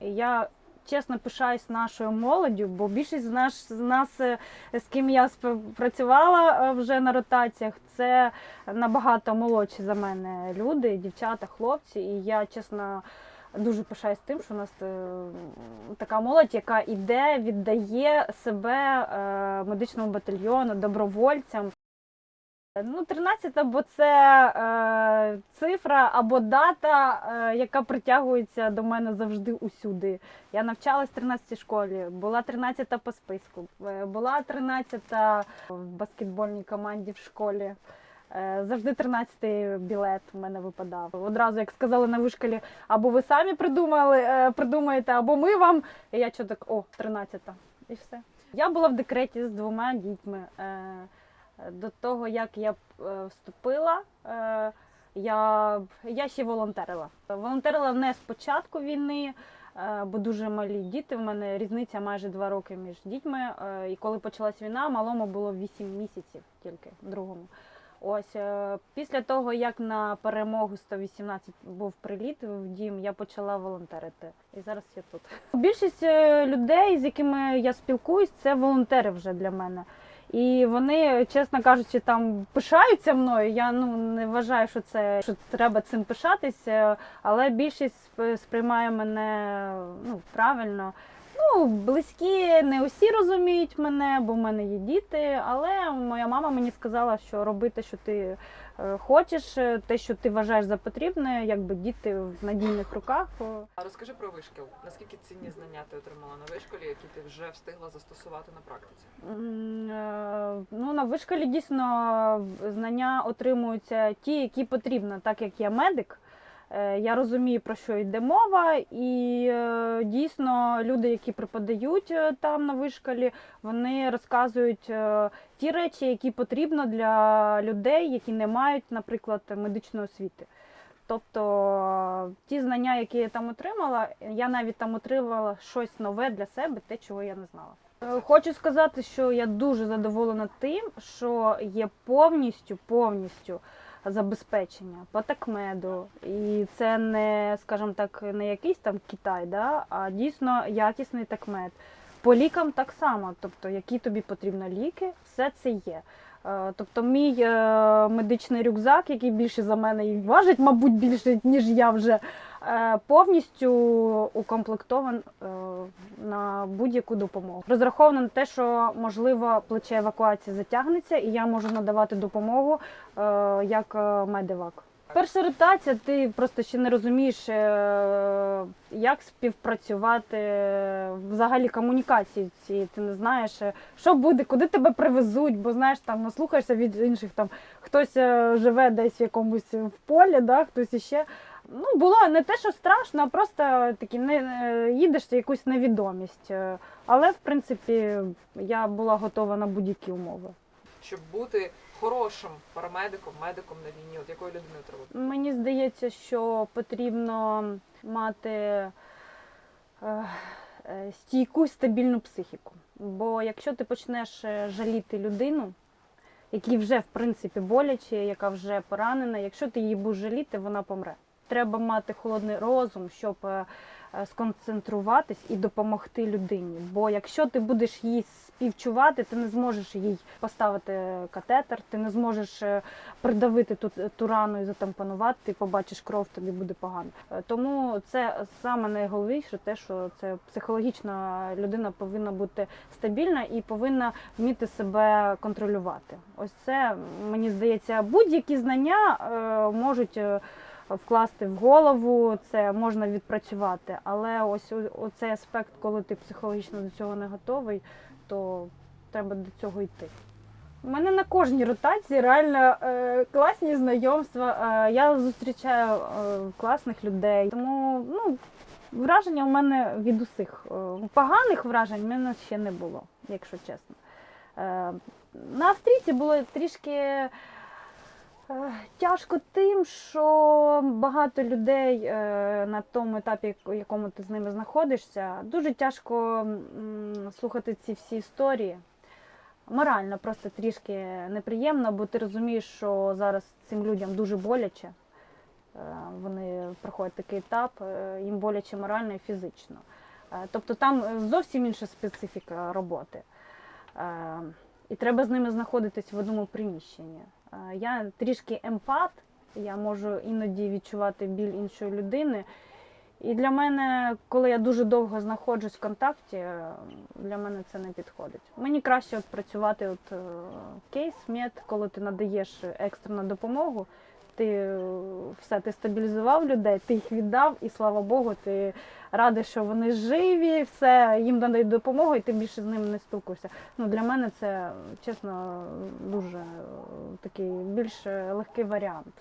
Я чесно пишаюсь нашою молоддю, бо більшість з нас, з нас, е, з ким я співпрацювала е, вже на ротаціях, це набагато молодші за мене люди, дівчата, хлопці. І я чесно. Дуже пишаюсь тим, що у нас е, така молодь, яка іде, віддає себе медичному батальйону, добровольцям. Ну, 13 бо це е, цифра або дата, е, яка притягується до мене завжди усюди. Я навчалась в 13 школі, була 13 по списку, е, була 13 в баскетбольній команді в школі. Е, Завжди 13-й білет в мене випадав. Одразу, як сказали на вишколі, або ви самі придумали, е, придумаєте, або ми вам. І я що так, о, 13-та. І все. Я була в декреті з двома дітьми. Е, До того, як я е, вступила, е, я, я ще волонтерила. Волонтерила не з початку війни, е, бо дуже малі діти. В мене різниця майже два роки між дітьми. І коли почалась війна, малому було 8 місяців тільки другому. Ось після того, як на перемогу 118 був приліт в дім, я почала волонтерити. І зараз я тут. Більшість людей, з якими я спілкуюсь, це волонтери вже для мене. І вони, чесно кажучи, там пишаються мною. Я ну не вважаю, що це що треба цим пишатися, але більшість сприймає мене ну правильно. Ну, близькі не усі розуміють мене, бо в мене є діти. Але моя мама мені сказала, що роби те, що ти е, хочеш, е, те, що ти вважаєш за потрібне, якби діти в надійних руках. А розкажи про вишкіл. Наскільки цінні знання ти отримала на вишколі, які ти вже встигла застосувати на практиці? Е, Ну, на вишколі дійсно знання отримуються ті, які потрібно, так як я медик. Е, Я розумію, про що йде мова, і е, дійсно люди, які преподають е, там на вишколі, вони розказують ті речі, які потрібно для людей, які не мають, наприклад, медичної освіти. Тобто ті знання, які я там отримала, я навіть там отримала щось нове для себе, те, чого я не знала. Хочу сказати, що я дуже задоволена тим, що є повністю повністю забезпечення по такмеду. І це не, скажімо так, не якийсь там Китай, да? а дійсно якісний такмед. По лікам так само, тобто які тобі потрібні ліки, все це є. Е, Тобто мій е, медичний рюкзак, який більше за мене і важить, мабуть, більше, ніж я вже, повністю укомплектований е, на будь-яку допомогу. Розраховано на те, що можливо плече евакуації затягнеться, і я можу надавати допомогу е, як е, медивак. Перша ротація, ти просто ще не розумієш, е, як співпрацювати е, взагалі комунікації ці. Ти не знаєш, е, що буде, куди тебе привезуть, бо знаєш, там наслухаєшся від інших, там хтось е, живе десь в якомусь в полі, да, хтось іще. Ну, було не те, що страшно, а просто такі не е, їдеш якусь невідомість. Е, Але в принципі я була готова на будь-які умови. Щоб бути хорошим парамедиком, медиком на війні, от якою людиною треба? Мені здається, що потрібно мати е, е, стійку стабільну психіку. Бо якщо ти почнеш жаліти людину, якій вже в принципі боляче, яка вже поранена, якщо ти її будеш жаліти, вона помре. Треба мати холодний розум, щоб е, е, сконцентруватись і допомогти людині. Бо якщо ти будеш їй співчувати, ти не зможеш їй поставити катетер, ти не зможеш е, придавити ту, ту рану і затампонувати, ти побачиш кров, тобі буде погано. Е, Тому це саме найголовніше, те, що це психологічна людина повинна бути стабільна і повинна вміти себе контролювати. Ось це мені здається, будь-які знання е, можуть. Вкласти в голову, це можна відпрацювати, але ось оцей аспект, коли ти психологічно до цього не готовий, то треба до цього йти. У мене на кожній ротації реально е, класні знайомства. Е, я зустрічаю е, класних людей. Тому ну, враження у мене від усіх. Е, поганих вражень в мене ще не було, якщо чесно. Е, на австрійці було трішки. Е, Тяжко тим, що багато людей е, на тому етапі, в якому ти з ними знаходишся, дуже тяжко слухати ці всі історії. Морально просто трішки неприємно, бо ти розумієш, що зараз цим людям дуже боляче. вони проходять такий етап, е, їм боляче морально і фізично. Е, Тобто там е, зовсім інша специфіка роботи. Е, І треба з ними знаходитись в одному приміщенні. Е, Я трішки емпат, я можу іноді відчувати біль іншої людини. І для мене, коли я дуже довго знаходжусь в контакті, е, для мене це не підходить. Мені краще от працювати от е, кейс, мед, коли ти надаєш екстрену допомогу, ти е, все, ти стабілізував людей, ти їх віддав, і слава Богу, ти радий, що вони живі, все, їм надають допомогу, і ти більше з ними не спілкуєшся. Ну, для мене це, чесно, дуже е, такий більш е, легкий варіант.